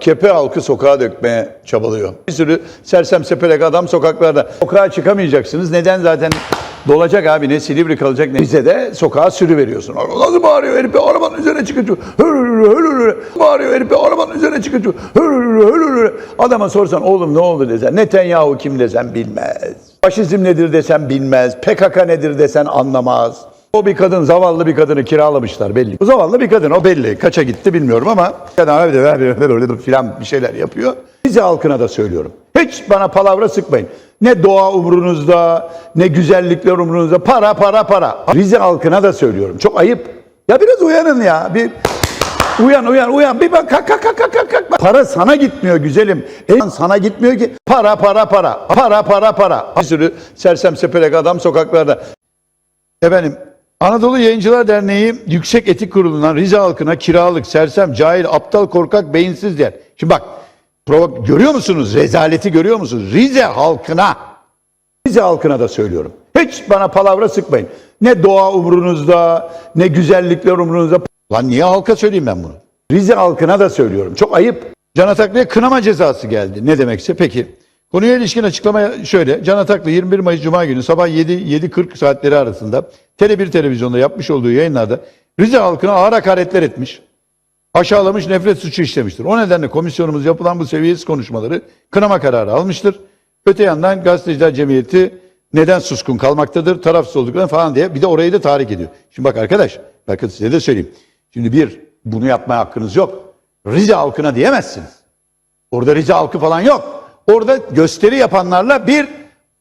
Kepe halkı sokağa dökmeye çabalıyor. Bir sürü sersem sepelek adam sokaklarda. Sokağa çıkamayacaksınız. Neden zaten dolacak abi ne Silivri kalacak ne Rize'de sokağa sürü veriyorsun. Nasıl bağırıyor herif bir arabanın üzerine çıkıyor. Hırırırı hırırırı. Bağırıyor herif bir arabanın üzerine çıkıyor. Hırırırı hırırırı. Adama sorsan oğlum ne oldu desen. Netanyahu kim desen bilmez. Faşizm nedir desen bilmez. PKK nedir desen anlamaz. O bir kadın, zavallı bir kadını kiralamışlar belli. Bu zavallı bir kadın, o belli. Kaça gitti bilmiyorum ama kadın filan bir şeyler yapıyor. Rize halkına da söylüyorum. Hiç bana palavra sıkmayın. Ne doğa umrunuzda, ne güzellikler umrunuzda. Para, para, para. Rize halkına da söylüyorum. Çok ayıp. Ya biraz uyanın ya. Bir Uyan uyan uyan bir bak kalk kalk kalk kalk kalk. Para sana gitmiyor güzelim. En sana gitmiyor ki para para para para para para. Bir sürü sersem sepelek adam sokaklarda. Efendim Anadolu Yayıncılar Derneği Yüksek Etik Kurulu'ndan Rize halkına kiralık, sersem, cahil, aptal, korkak, beyinsiz der. Şimdi bak provo- görüyor musunuz? Rezaleti görüyor musunuz? Rize halkına Rize halkına da söylüyorum. Hiç bana palavra sıkmayın. Ne doğa umrunuzda, ne güzellikler umrunuzda. Lan niye halka söyleyeyim ben bunu? Rize halkına da söylüyorum. Çok ayıp. Can Ataklı'ya kınama cezası geldi. Ne demekse peki. Konuya ilişkin açıklama şöyle. Can Ataklı 21 Mayıs Cuma günü sabah 7 7.40 saatleri arasında Tele1 televizyonda yapmış olduğu yayınlarda Rize halkına ağır hakaretler etmiş aşağılamış nefret suçu işlemiştir. O nedenle komisyonumuz yapılan bu seviyesiz konuşmaları kınama kararı almıştır. Öte yandan gazeteciler cemiyeti neden suskun kalmaktadır, tarafsız olduklarını falan diye bir de orayı da tahrik ediyor. Şimdi bak arkadaş, bakın size de söyleyeyim. Şimdi bir, bunu yapmaya hakkınız yok. Rize halkına diyemezsiniz. Orada Rize halkı falan yok. Orada gösteri yapanlarla bir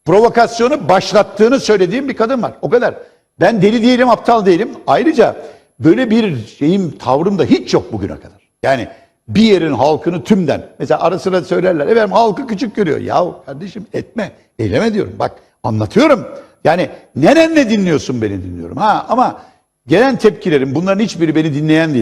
provokasyonu başlattığını söylediğim bir kadın var. O kadar. Ben deli değilim, aptal değilim. Ayrıca böyle bir şeyim, tavrım da hiç yok bugüne kadar. Yani bir yerin halkını tümden, mesela ara sıra söylerler, efendim halkı küçük görüyor. Yahu kardeşim etme, eyleme diyorum. Bak anlatıyorum. Yani nerenle dinliyorsun beni dinliyorum. Ha ama gelen tepkilerim bunların hiçbiri beni dinleyen değil.